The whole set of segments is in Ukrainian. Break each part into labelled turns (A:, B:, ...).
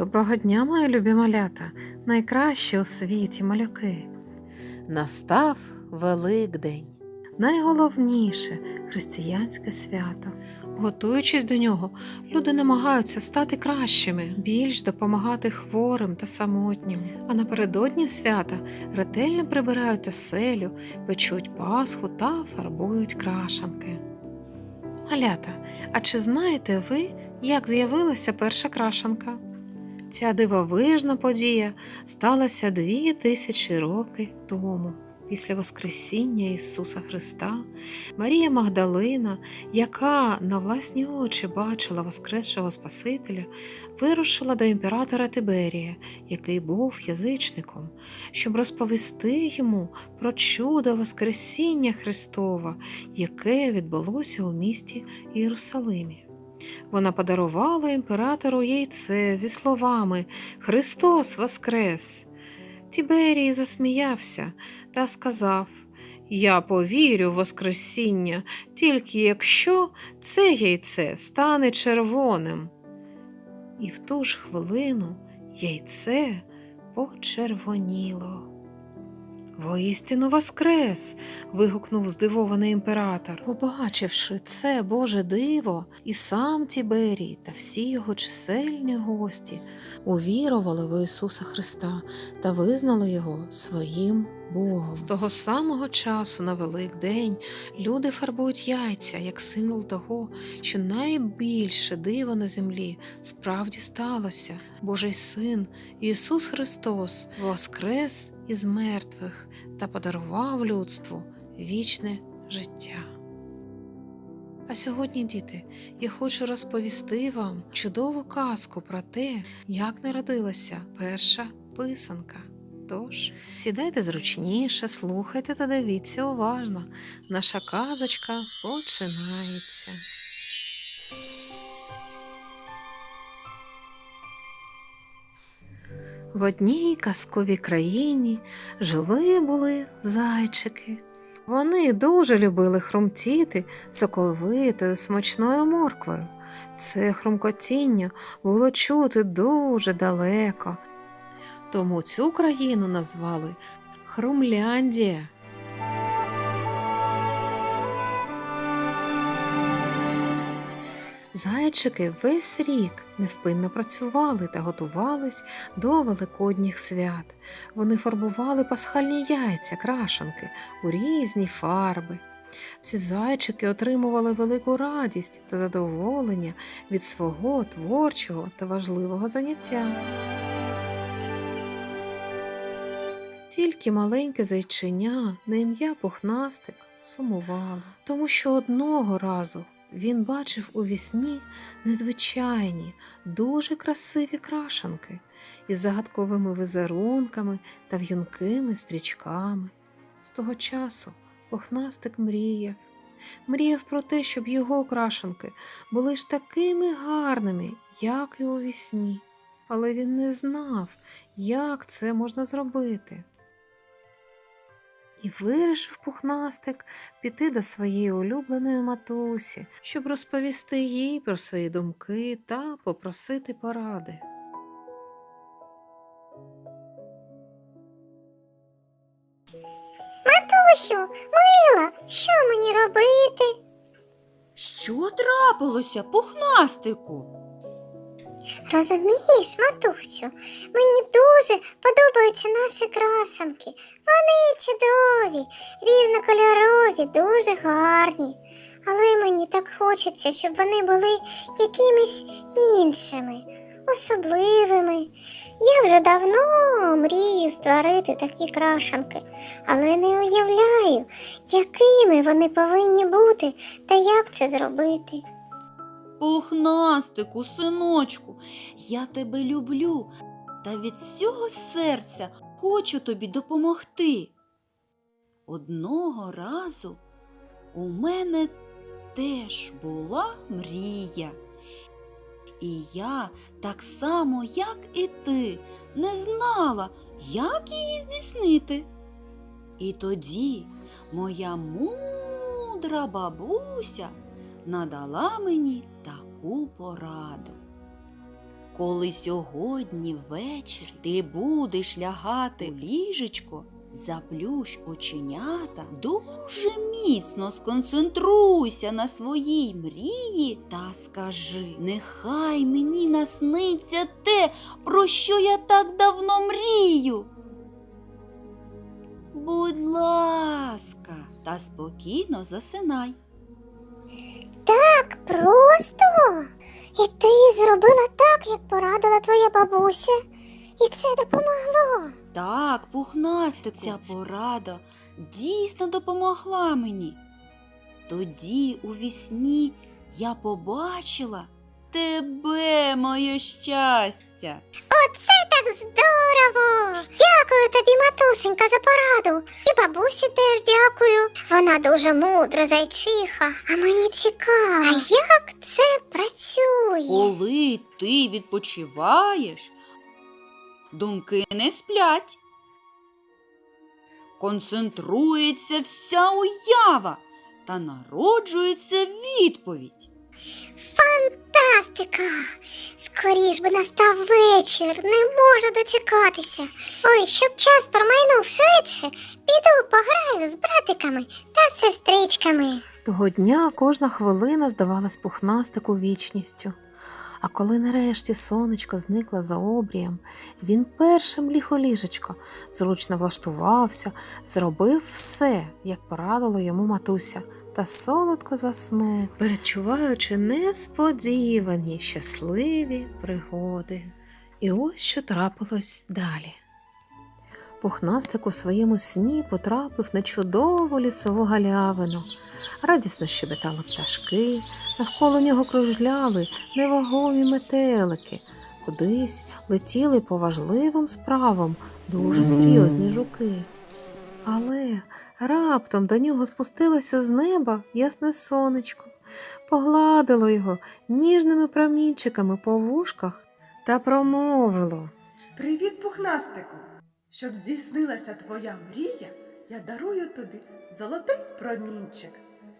A: Доброго дня, мої любі малята, найкращі у світі малюки. Настав Великдень, найголовніше християнське свято. Готуючись до нього, люди намагаються стати кращими, більш допомагати хворим та самотнім. А напередодні свята ретельно прибирають оселю, печуть пасху та фарбують крашанки. Малята, а чи знаєте ви, як з'явилася перша крашанка? Ця дивовижна подія сталася дві тисячі років тому. Після Воскресіння Ісуса Христа Марія Магдалина, яка на власні очі бачила Воскресшого Спасителя, вирушила до імператора Тиберія, який був язичником, щоб розповісти йому про чудо Воскресіння Христова, яке відбулося у місті Єрусалимі. Вона подарувала імператору яйце зі словами Христос Воскрес! Тіберій засміявся та сказав Я повірю в Воскресіння, тільки якщо це яйце стане червоним. І в ту ж хвилину яйце почервоніло. Воістину воскрес. вигукнув здивований імператор. Побачивши це Боже диво, і сам Тіберій та всі його чисельні гості увірували в Ісуса Христа та визнали його своїм Богом. З того самого часу на Великдень люди фарбують яйця як символ того, що найбільше диво на землі справді сталося. Божий Син Ісус Христос воскрес із мертвих та подарував людству вічне життя. А сьогодні, діти, я хочу розповісти вам чудову казку про те, як народилася перша писанка. Тож, сідайте зручніше, слухайте та дивіться уважно. Наша казочка починається. В одній казковій країні жили були зайчики. Вони дуже любили хрумтіти соковитою смачною морквою. Це хрумкотіння було чути дуже далеко, тому цю країну назвали Хрумляндія. Зайчики весь рік невпинно працювали та готувались до великодніх свят. Вони фарбували пасхальні яйця, крашанки у різні фарби. Ці зайчики отримували велику радість та задоволення від свого творчого та важливого заняття. Тільки маленьке зайчиня на ім'я Пухнастик сумувало, тому що одного разу він бачив у вісні незвичайні, дуже красиві крашанки із загадковими візерунками та в'юнкими стрічками. З того часу пухнастик мріяв. Мріяв про те, щоб його крашанки були ж такими гарними, як і у вісні. Але він не знав, як це можна зробити. І вирішив пухнастик піти до своєї улюбленої матусі, щоб розповісти їй про свої думки та попросити поради.
B: Матусю, мила, що мені робити?
C: Що трапилося, пухнастику?
B: Розумієш, матусю, мені дуже подобаються наші крашанки. Вони чудові, різнокольорові, дуже гарні. Але мені так хочеться, щоб вони були якимись іншими, особливими. Я вже давно мрію створити такі крашанки, але не уявляю, якими вони повинні бути та як це зробити.
C: Пухнастику, синочку, я тебе люблю та від всього серця хочу тобі допомогти. Одного разу у мене теж була мрія. І я так само, як і ти, не знала, як її здійснити. І тоді моя мудра бабуся надала мені таку пораду. Коли сьогодні ввечері ти будеш лягати в ліжечко, заплющ оченята, дуже міцно сконцентруйся на своїй мрії та скажи, нехай мені насниться те, про що я так давно мрію. Будь ласка, та спокійно засинай.
B: Так просто. І ти зробила так, як порадила твоя бабуся. І це допомогло.
C: Так, пухнастику, ця порада дійсно допомогла мені. Тоді у вісні я побачила тебе, моє щастя.
B: Оце здорово! Дякую тобі, матусенька, за пораду. І бабусі теж дякую. Вона дуже мудра зайчиха, а мені цікаво, а як це працює?
C: Коли ти відпочиваєш, думки не сплять. Концентрується вся уява та народжується відповідь.
B: Фантастика! Скоріш би настав вечір, не можу дочекатися. Ой, щоб час промайнув швидше, піду пограю з братиками та сестричками.
A: Того дня кожна хвилина здавалась пухнастику вічністю. А коли нарешті сонечко зникло за обрієм, він першим ліг у ліжечко, зручно влаштувався, зробив все, як порадила йому матуся, та солодко заснув, перечуваючи несподівані щасливі пригоди. І ось що трапилось далі. Пухнастик у своєму сні потрапив на чудову лісову галявину. Радісно щебетали пташки, навколо нього кружляли невагомі метелики. Кудись летіли по важливим справам дуже серйозні жуки. Але раптом до нього спустилося з неба ясне сонечко, погладило його ніжними промінчиками по вушках та промовило.
D: Привіт, пухнастику! Щоб здійснилася твоя мрія, я дарую тобі золотий промінчик,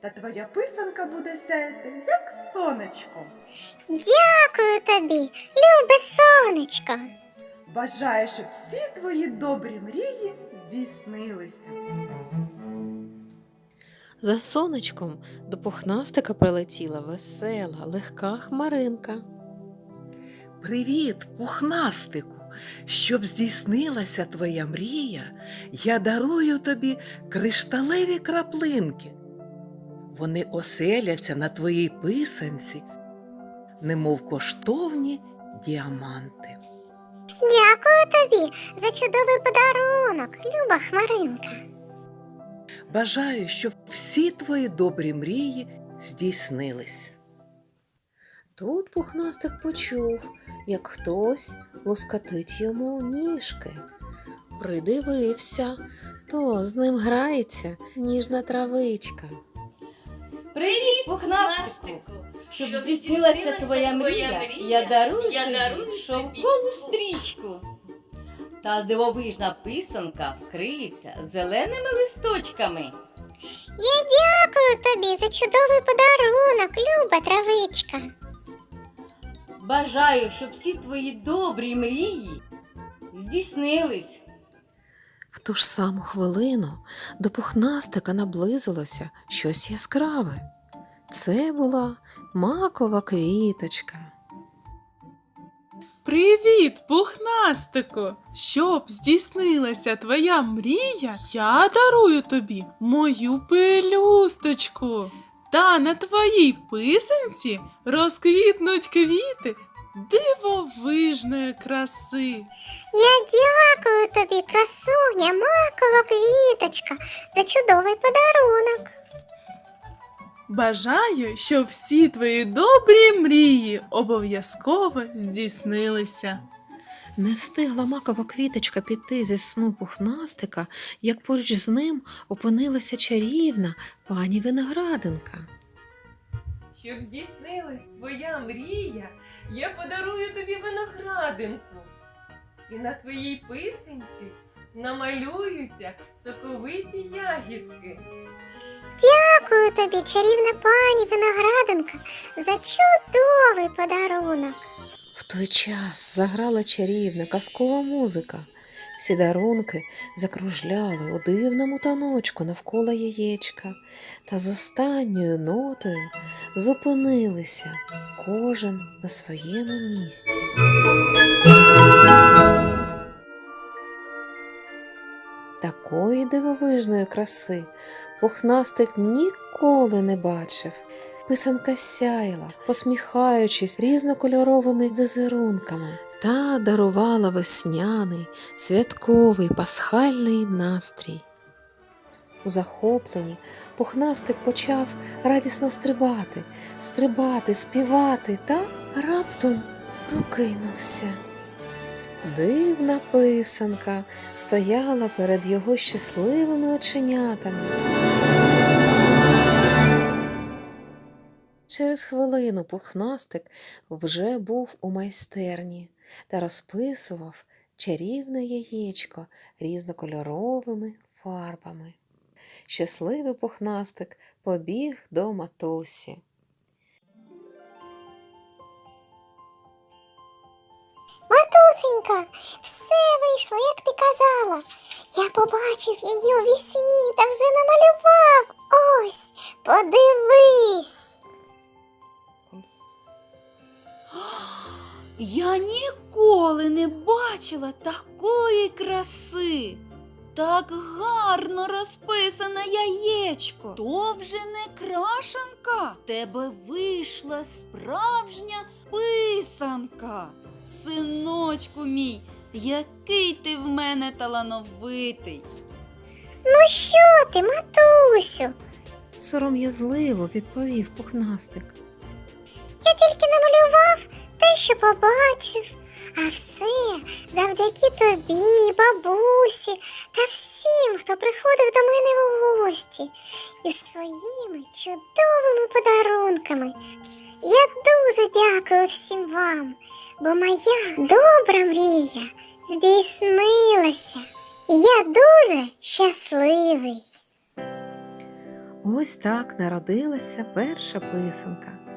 D: та твоя писанка буде сяяти, як сонечко.
B: Дякую тобі, любе сонечко.
D: Бажаю, щоб всі твої добрі мрії здійснилися.
A: За сонечком до пухнастика прилетіла весела, легка хмаринка.
E: Привіт, пухнастику! Щоб здійснилася твоя мрія, я дарую тобі кришталеві краплинки. Вони оселяться на твоїй писанці, немов коштовні діаманти.
B: Дякую тобі за чудовий подарунок, люба хмаринка.
E: Бажаю, щоб всі твої добрі мрії здійснились.
A: Тут пухнастик почув, як хтось лускатить йому ніжки. Придивився, то з ним грається ніжна травичка.
F: Привіт, пухнастику! Щоб здійснилася твоя мрія, я дарую тобі шовкову стрічку. Та дивовижна писанка вкриється зеленими листочками.
B: Я дякую тобі за чудовий подарунок, люба травичка.
F: Бажаю, щоб всі твої добрі мрії здійснились.
A: В ту ж саму хвилину до пухнастика наблизилося щось яскраве. Це була макова квіточка.
G: Привіт, пухнастику! Щоб здійснилася твоя мрія, я дарую тобі мою пелюсточку. Та на твоїй писанці розквітнуть квіти дивовижної краси.
B: Я дякую тобі, красуня, макова квіточка, за чудовий подарунок.
G: Бажаю, щоб всі твої добрі мрії обов'язково здійснилися.
A: Не встигла макова квіточка піти зі сну пухнастика, як поруч з ним опинилася чарівна пані виноградинка.
H: Щоб здійснилась твоя мрія, я подарую тобі виноградинку. І на твоїй писанці намалюються соковиті ягідки.
B: Дякую тобі, чарівна пані виноградинка, за чудовий подарунок.
A: В той час заграла чарівна казкова музика. Всі дарунки закружляли у дивному таночку навколо яєчка, та з останньою нотою зупинилися кожен на своєму місці. Такої дивовижної краси пухнастик ніколи не бачив. Писанка сяяла, посміхаючись різнокольоровими візерунками, та дарувала весняний, святковий пасхальний настрій. У захопленні пухнастик почав радісно стрибати, стрибати, співати та раптом прокинувся. Дивна писанка стояла перед його щасливими оченятами. Через хвилину пухнастик вже був у майстерні та розписував чарівне яєчко різнокольоровими фарбами. Щасливий пухнастик побіг до матусі.
B: Все вийшло, як ти казала. Я побачив її у вісні та вже намалював. Ось, подивись.
C: Я ніколи не бачила такої краси. Так гарно розписане яєчко. То вже не крашанка. В тебе вийшла справжня писанка. Синочку мій, який ти в мене талановитий.
B: Ну що ти, матусю?
A: Сором'язливо відповів пухнастик.
B: Я тільки намалював те, що побачив, а все завдяки тобі, бабусі та всім, хто приходив до мене у гості із своїми чудовими подарунками. Я дуже дякую всім вам, бо моя добра мрія здійснилася. І я дуже щасливий.
A: Ось так народилася перша писанка.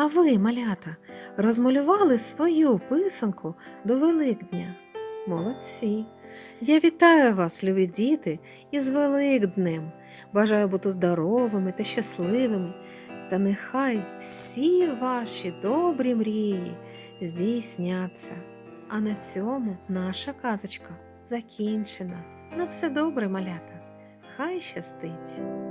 A: А ви, малята, розмалювали свою писанку до Великдня. Молодці! Я вітаю вас, любі діти, із Великднем. Бажаю бути здоровими та щасливими. Та нехай всі ваші добрі мрії здійсняться. А на цьому наша казочка закінчена. На все добре, малята. Хай щастить!